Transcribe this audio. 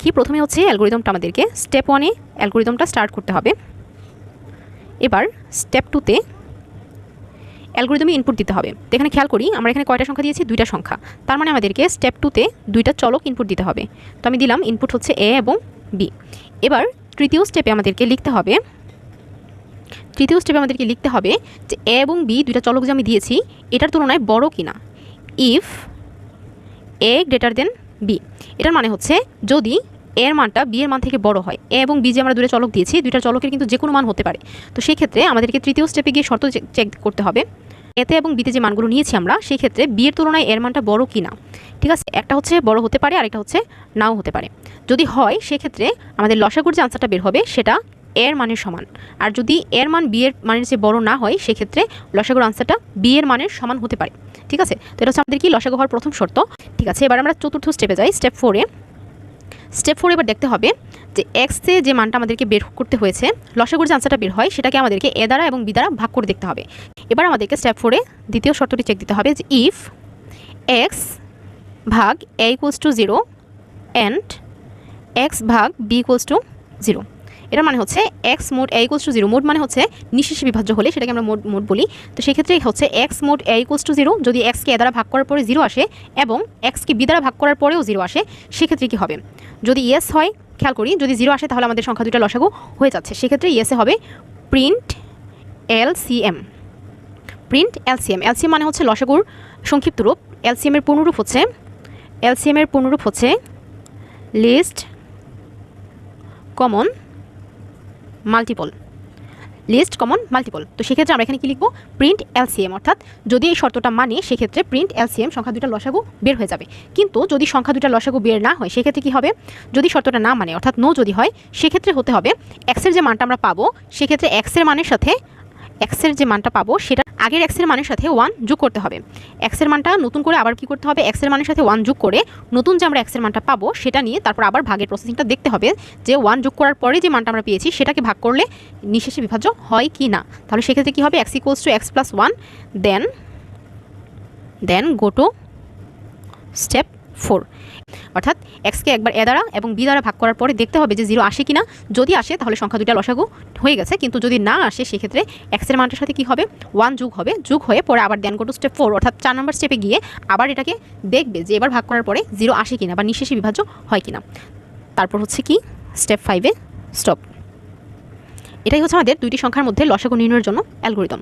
কি প্রথমে হচ্ছে অ্যালগোরিদমটা আমাদেরকে স্টেপ ওয়ানে অ্যালগোরিদমটা স্টার্ট করতে হবে। এবার স্টেপ টুতে অ্যালগোরিদমে ইনপুট দিতে হবে। এখানে খেয়াল করি, আমরা এখানে কয়টা সংখ্যা দিয়েছি? দুইটা সংখ্যা। তার মানে আমাদেরকে স্টেপ টুতে দুইটা চলক ইনপুট দিতে হবে। তো আমি দিলাম ইনপুট হচ্ছে এ এবং বি। এবার তৃতীয় স্টেপে আমাদেরকে লিখতে হবে, তৃতীয় স্টেপে আমাদেরকে লিখতে হবে যে এ এবং বি দুইটা চলক যে আমি দিয়েছি, এটার তুলনায় বড় কিনা? If A greater then B এটার মানে হচ্ছে যদি এর মানটা বি এর মান থেকে বড় হয়। এ এবং বি যে আমরা দুটো চলক দিয়েছি, দুইটা চলকের কিন্তু যে কোনো মান হতে পারে। তো সেই ক্ষেত্রে আমাদেরকে তৃতীয় স্টেপে গিয়ে শর্ত চেক করতে হবে। এতে এবং বিতে যে মানগুলো নিয়েছি আমরা সেই ক্ষেত্রে বি এর তুলনায় এর মানটা বড় কি না? ঠিক আছে, একটা হচ্ছে বড় হতে পারে, আরেকটা হচ্ছে নাও হতে পারে। যদি হয়, সেক্ষেত্রে আমাদের লসাগুর যে আনসারটা বের হবে, সেটা এর মানের সমান। আর যদি এর মান বি এর মানের চেয়ে বড় না হয়, সেক্ষেত্রে লসাগুর আনসারটা বি এর মানের সমান হতে পারে। ঠিক আছে? তো এটা হচ্ছে আমাদের কি? লসাগু হওয়ার প্রথম শর্ত। ঠিক আছে, এবার আমরা চতুর্থ স্টেপে যাই। স্টেপ ফোরে স্টেপ ফোর এবার দেখতে হবে যে এক্সে যে মানটা আমাদেরকে বের করতে হয়েছে, লসাগুর যে আনসারটা বের হয়, সেটাকে আমাদেরকে এ দ্বারা এবং বি দ্বারা ভাগ করে দেখতে হবে। এবার আমাদেরকে স্টেপ ফোরে দ্বিতীয় শর্তটি চেক দিতে হবে যে ইফ এক্স ভাগ A equals to zero and X ভাগ বি ইকুয়ালস টু জিরো এটার মানে হচ্ছে X mod A equals to zero mod মানে হচ্ছে নিঃশেষে বিভাজ্য হলে সেটাকে আমরা মোড মোড বলি। তো সেক্ষেত্রে হচ্ছে X mod A equals to zero যদি এক্সকে এ দ্বারা ভাগ করার পরে জিরো আসে এবং এক্সকে বি দ্বারা ভাগ করার পরেও জিরো আসে, সেক্ষেত্রে কী হবে? যদি ইয়েস হয়, খেয়াল করি, যদি জিরো আসে তাহলে আমাদের সংখ্যা দুটো লসাগু হয়ে যাচ্ছে। সেক্ষেত্রে ইয়েসে হবে print L C M print LCM LCM মানে হচ্ছে লসাগুর সংক্ষিপ্ত রূপ। এলসিএম এর পূর্ণরূপ হচ্ছে এলসিএম এর পূর্ণরূপ হচ্ছে least common multiple least common multiple তো সেক্ষেত্রে আমরা এখানে কি লিখব? প্রিন্ট এলসিএম অর্থাৎ যদি এই শর্তটা মানে সেক্ষেত্রে প্রিন্ট এলসিএম সংখ্যা দুটা লসাগু বের হয়ে যাবে। কিন্তু যদি সংখ্যা দুটা লসাগু বের না হয়, সেক্ষেত্রে কি হবে? যদি শর্তটা না মানে অর্থাৎ নো যদি হয়, সেক্ষেত্রে হতে হবে এক্সের যে মানটা আমরা পাবো, সেক্ষেত্রে এক্সের মানের সাথে এক্সের যে মানটা পাবো সেটা আগের এক্সের মানের সাথে ওয়ান যোগ করতে হবে। এক্সের মানটা নতুন করে আবার কি করতে হবে? এক্সের মানের সাথে ওয়ান যোগ করে নতুন যে আমরা এক্সের মানটা পাবো সেটা নিয়ে তারপর আবার ভাগের প্রসেসিংটা দেখতে হবে যে ওয়ান যোগ করার পরে যে মানটা আমরা পেয়েছি সেটাকে ভাগ করলে নিঃশেষে বিভাজ্য হয় কি না। তাহলে সেক্ষেত্রে কী হবে? X equals to X plus one then then go to step four অর্থাৎ এক্সকে একবার এ দ্বারা এবং বি দ্বারা ভাগ করার পরে দেখতে হবে যে জিরো আসে কিনা। যদি আসে, তাহলে সংখ্যা দুটা লসাগু হয়ে গেছে। কিন্তু যদি না আসে, সেক্ষেত্রে এক্সের মানটার সাথে কি হবে? ওয়ান যুগ হবে। যুগ হয়ে পরে আবার দেন টু স্টেপ ফোর অর্থাৎ চার নম্বর স্টেপে গিয়ে আবার এটাকে দেখবে যে এবার ভাগ করার পরে জিরো আসে কিনা বা নিঃশেষে বিভাজ্য হয় কিনা। তারপর হচ্ছে কি? স্টেপ ফাইভে স্টপ এটাই হচ্ছে আমাদের দুইটি সংখ্যার মধ্যে লসাগু নির্ণয়ের জন্য অ্যালগোরিদম